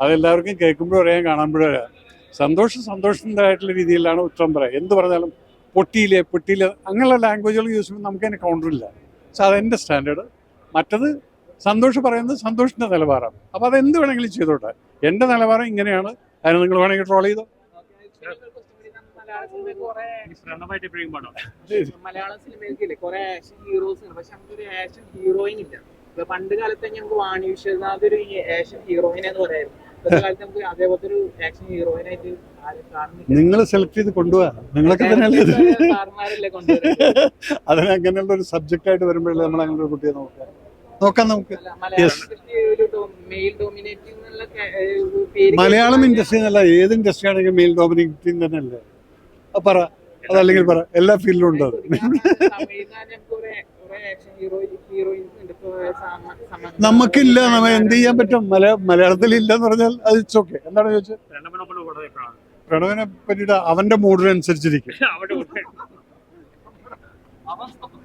അതെല്ലാവർക്കും കേൾക്കുമ്പോഴും അറിയാം കാണുമ്പോഴും അറിയാം. സന്തോഷം സന്തോഷത്തിന്റെതായിട്ടുള്ള രീതിയിലാണ് ഉത്തരം പറയുക എന്ത് പറഞ്ഞാലും പൊട്ടിയില്ലേ പൊട്ടിയില്ലേ അങ്ങനെയുള്ള ലാംഗ്വേജുകൾ യൂസ് ചെയ്യുമ്പോൾ നമുക്ക് അതിന് കൗണ്ടറില്ല സോ അതെന്റെ സ്റ്റാൻഡേർഡ് മറ്റത് സന്തോഷം പറയുന്നത് സന്തോഷത്തിന്റെ നിലവാരമാണ്. അപ്പോൾ അതെന്ത് വേണമെങ്കിലും ചെയ്തോട്ടെ. എന്റെ നിലവാരം ഇങ്ങനെയാണ്. അതിന് നിങ്ങൾ വേണമെങ്കിൽ ട്രോൾ ചെയ്തോ. മലയാള പ്രണവായിട്ട് എപ്പോഴും പാടോ മലയാള സിനിമയ്ക്കില്ലേ കുറെ ആക്ഷൻ ഹീറോസ് ഉണ്ട്. പക്ഷെ നമുക്കൊരു ആക്ഷൻ ഹീറോയിൻ ഇല്ല. പണ്ട് കാലത്ത് ഞങ്ങൾക്ക് വാണി വിശ്വനാഥ് ഒരു ആക്ഷൻ ഹീറോയിൻ എന്ന് പറയായിരുന്നു. നിങ്ങൾ സെലക്ട് ചെയ്ത് കൊണ്ടുപോവാ നിങ്ങളൊക്കെ തന്നെയല്ലേ അതിനങ്ങനെയുള്ള സാർമാരല്ലേ അതിന് അങ്ങനെയുള്ള ഒരു സബ്ജക്റ്റ് ആയിട്ട് വരുമ്പോഴല്ലേ നമ്മൾ അങ്ങനെ ഒരു കുട്ടിയെ നോക്കുക നോക്കാം നമുക്ക് മലയാളം ഇൻഡസ്ട്രി എന്നല്ല ഏത് ഇൻഡസ്ട്രി ആണെങ്കിലും മെയിൽ ഡോമിനേറ്റിംഗ് തന്നെയല്ലേ അല്ലേ പറ അതല്ലെങ്കിൽ പറ എല്ലാ ഫീൽഡിലും ഉണ്ട് നമുക്കില്ല നമ്മ എന്ത് ചെയ്യാൻ പറ്റും? മലയാളത്തിൽ ഇല്ലെന്ന് പറഞ്ഞാൽ അത് ഇറ്റ്സ് ഓക്കെ എന്താണ് ചോദിച്ചത്? പ്രണവിനെ പറ്റിയിട്ട് അവന്റെ മൂഡിനനുസരിച്ചിരിക്കും